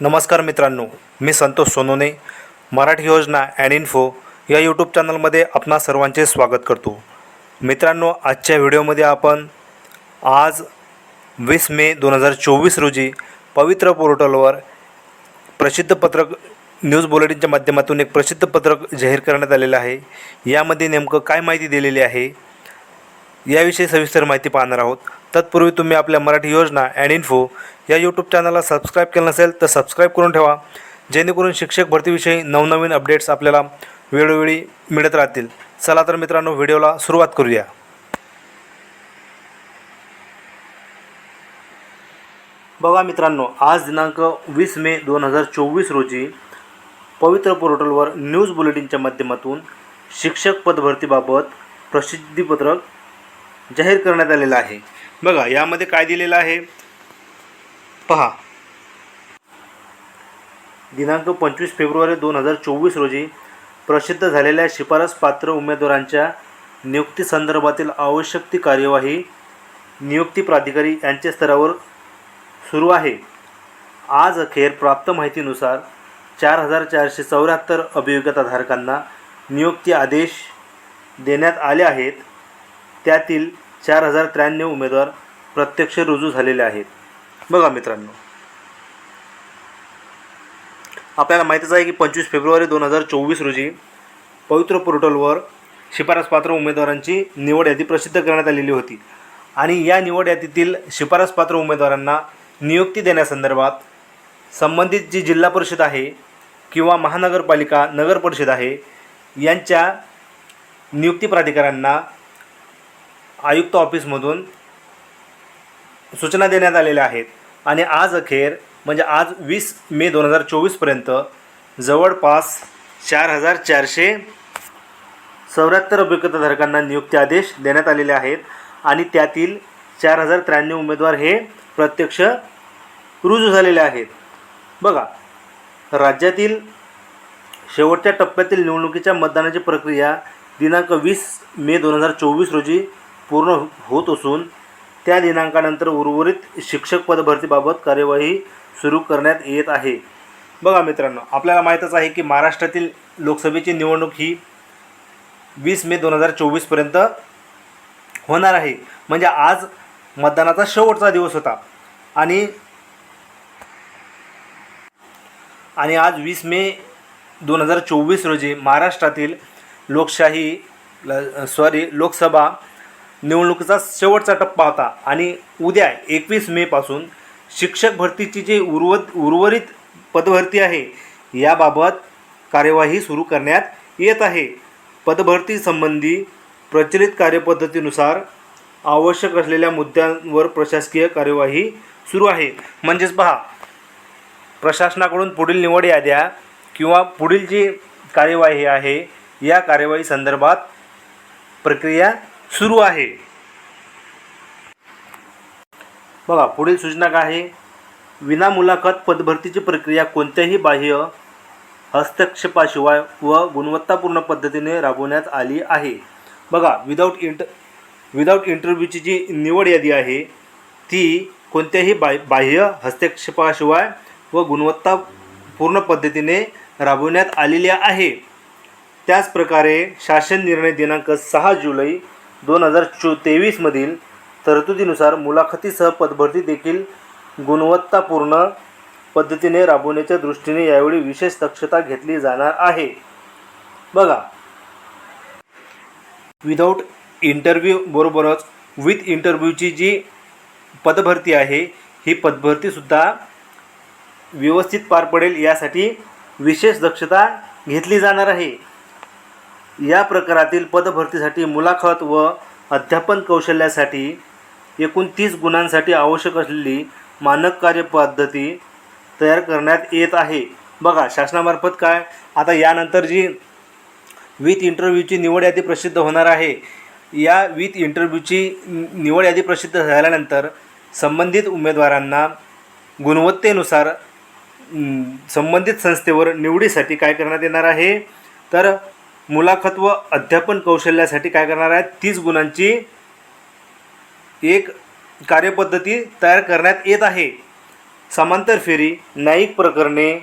नमस्कार मित्रांनो मी संतोष सोनोने. मराठी योजना अँड इन्फो या यूट्यूब चॅनलमध्ये आपणा सर्वांचे स्वागत करतो. मित्रांनो आजच्या व्हिडिओमध्ये आपण आज वीस मे दोन हजार चोवीस रोजी पवित्र पोर्टलवर प्रसिद्ध पत्रक न्यूज बुलेटिनच्या माध्यमातून एक प्रसिद्ध पत्रक जाहीर करण्यात आलेलं आहे. यामध्ये नेमकं काय माहिती दिलेली आहे याविषयी सविस्तर माहिती पाहणार आहोत. तत्पूर्वी तुम्ही आपल्या मराठी योजना अँड इन्फो या यूट्यूब चॅनलला सबस्क्राईब केलं नसेल तर सबस्क्राईब करून ठेवा. जेणेकरून शिक्षक भरतीविषयी नवनवीन अपडेट्स आपल्याला वेळोवेळी मिळत राहतील. चला तर मित्रांनो व्हिडिओला सुरुवात करूया. बघा मित्रांनो आज दिनांक वीस मे दोन हजार चोवीस रोजी पवित्र पोर्टलवर न्यूज बुलेटिनच्या माध्यमातून शिक्षक पदभरतीबाबत प्रसिद्धीपत्रक जाहीर करण्यात आलेलं आहे. बघा यामध्ये काय दिलेलं आहे? पहा. दिनांक पंचवीस फेब्रुवारी दोन हजार चोवीस रोजी प्रसिद्ध झालेल्या शिफारस पात्र उमेदवारांच्या नियुक्तीसंदर्भातील आवश्यक ती कार्यवाही नियुक्ती प्राधिकारी यांच्या स्तरावर सुरू आहे. आज अखेर प्राप्त माहितीनुसार चार हजार चारशे चौऱ्याहत्तर अभियोग्यताधारकांना नियुक्ती आदेश देण्यात आले आहेत. त्यातील चार हजार त्र्याण्णव उमेदवार प्रत्यक्ष रुजू झालेले आहेत. बघा मित्रांनो. आपल्याला माहितीच आहे की पंचवीस फेब्रुवारी दोन हजार चोवीस रोजी पवित्र पोर्टलवर शिफारस पात्र उमेदवारांची निवड यादी प्रसिद्ध करण्यात आलेली होती. आणि या निवड यादीतील शिफारस पात्र उमेदवारांना नियुक्ती देण्यासंदर्भात संबंधित जी जिल्हा परिषद आहे किंवा महानगरपालिका नगर परिषद आहे यांच्या नियुक्ती प्राधिकाऱ्यांना आयुक्त ऑफिसमधून सूचना देण्यात आलेल्या आहेत. आणि आज अखेर म्हणजे आज वीस मे दोन हजार चोवीसपर्यंत जवळपास चार हजार चारशे चौऱ्याहत्तर अभियोग्यताधारकांना नियुक्ती आदेश देण्यात आलेले आहेत. आणि त्यातील चार हजार त्र्याण्णव उमेदवार हे प्रत्यक्ष रुजू झालेले आहेत. बघा राज्यातील शेवटच्या टप्प्यातील निवडणुकीच्या मतदानाची प्रक्रिया दिनांक वीस मे दोन हजार चोवीस रोजी पूर्ण होत असून त्या दिनांकानंतर उर्वरित शिक्षक पदभरतीबाबत कार्यवाही सुरू करण्यात येत आहे. बघा मित्रांनो आपल्याला माहीतच आहे की महाराष्ट्रातील लोकसभेची निवडणूक ही वीस मे दोन हजार चोवीसपर्यंत होणार आहे. म्हणजे आज मतदानाचा शेवटचा दिवस होता. आणि आणि आज वीस मे दोन हजार चोवीस रोजी महाराष्ट्रातील लोकशाही सॉरी लोकसभा निवडणुकीचा शेवटचा टप्पा होता आणि उद्या एकवीस मेपासून शिक्षक भरतीची जी उर्वत उर्वरित पदभरती आहे याबाबत कार्यवाही सुरू करण्यात येत आहे. पदभरतीसंबंधी प्रचलित कार्यपद्धतीनुसार आवश्यक असलेल्या मुद्द्यांवर प्रशासकीय कार्यवाही सुरू आहे. म्हणजेच पहा प्रशासनाकडून पुढील निवड याद्या किंवा पुढील जी कार्यवाही आहे या कार्यवाही संदर्भात प्रक्रिया सुरू आहे. बघा पुढील सूचना काय आहे? विना मुलाखत पदभरतीची प्रक्रिया कोणत्याही बाह्य हस्तक्षेपाशिवाय व गुणवत्तापूर्ण पद्धतीने राबवण्यात आली आहे. बघा विदाऊट इंट विदाऊट इंटरव्ह्यूची जी निवड यादी आहे ती कोणत्याही बाह्य बाह्य हस्तक्षेपाशिवाय व गुणवत्तापूर्ण पद्धतीने राबवण्यात आलेली आहे. त्याचप्रकारे शासन निर्णय दिनांक सहा जुलै दोन हजार चो तेवीसमधील तरतुदीनुसार मुलाखतीसह पदभरती देखील गुणवत्तापूर्ण पद्धतीने राबवण्याच्या दृष्टीने यावेळी विशेष दक्षता घेतली जाणार आहे. बघा. विदाऊट इंटरव्ह्यू बरोबरच विथ इंटरव्ह्यूची जी पदभरती आहे ही पदभरतीसुद्धा व्यवस्थित पार पडेल यासाठी विशेष दक्षता घेतली जाणार आहे. या प्रकारातील पदभरतीसाठी मुलाखत व अध्यापन कौशल्यासाठी एकूण तीस गुणांसाठी आवश्यक असलेली मानक कार्यपद्धती तयार करण्यात येत आहे. बघा शासनामार्फत काय? आता यानंतर जी विथ इंटरव्ह्यूची निवड यादी प्रसिद्ध होणार आहे. या विथ इंटरव्ह्यूची निवड यादी प्रसिद्ध झाल्यानंतर संबंधित उमेदवारांना गुणवत्तेनुसार संबंधित संस्थेवर निवडीसाठी काय करण्यात येणार आहे? तर मुलाखत व अध्यापन कौशल्यासाठी काय करणार आहेत? तीस गुणांची एक कार्यपद्धती तयार करण्यात येत आहे. समांतर फेरी न्यायिक प्रकरणे.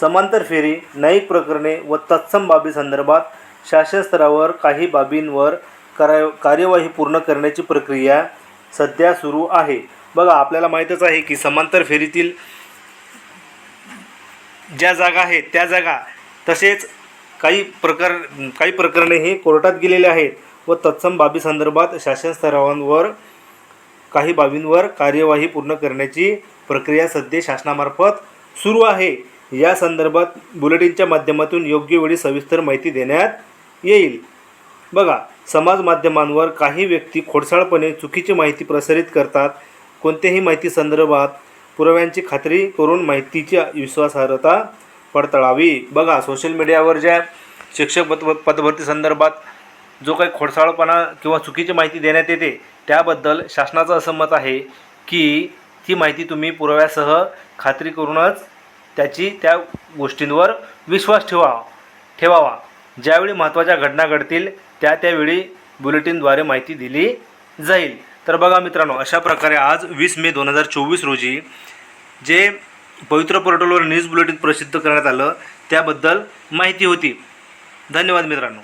समांतर फेरी न्यायिक प्रकरणे व तत्सम बाबी संदर्भात शासन स्तरावर काही बाबींवर करा कार्यवाही पूर्ण करण्याची प्रक्रिया सध्या सुरू आहे. बघा आपल्याला माहीतच आहे की समांतर फेरीतील ज्या जागा आहेत त्या जागा तसेच काही प्रकार काही प्रकरणे हे कोर्टात गेलेले आहेत व तत्सम बाबी संदर्भात शासन स्तरावर काही बाबींवर कार्यवाही पूर्ण करण्याची प्रक्रिया सध्या शासनामार्फत सुरू आहे. या संदर्भात बुलेटिनच्या माध्यमातून योग्य वेळी सविस्तर माहिती देण्यात येईल. बघा समाज माध्यमांवर काही व्यक्ती खोडसाळपणे चुकीची माहिती प्रसारित करतात. कोणत्याही माहिती संदर्भात पुराव्यांची खात्री करून माहितीची विश्वासार्हता पडताळावी. बघा सोशल मीडियावर ज्या शिक्षक पद पदभरती संदर्भात जो काही खोडसाळपणा किंवा चुकीची माहिती देण्यात येते त्याबद्दल शासनाचं असं मत आहे की ती माहिती तुम्ही पुराव्यासह खात्री करूनच त्याची त्या गोष्टींवर विश्वास ठेवा ठेवावा. ज्यावेळी महत्त्वाच्या घटना घडतील त्या त्यावेळी बुलेटिनद्वारे माहिती दिली जाईल. तर बघा मित्रांनो अशा प्रकारे आज वीस मे दोन हजार चोवीस रोजी जे पवित्र पोर्टलवर न्यूज बुलेटिन प्रसिद्ध करण्यात आलं त्याबद्दल माहिती होती. धन्यवाद मित्रांनो.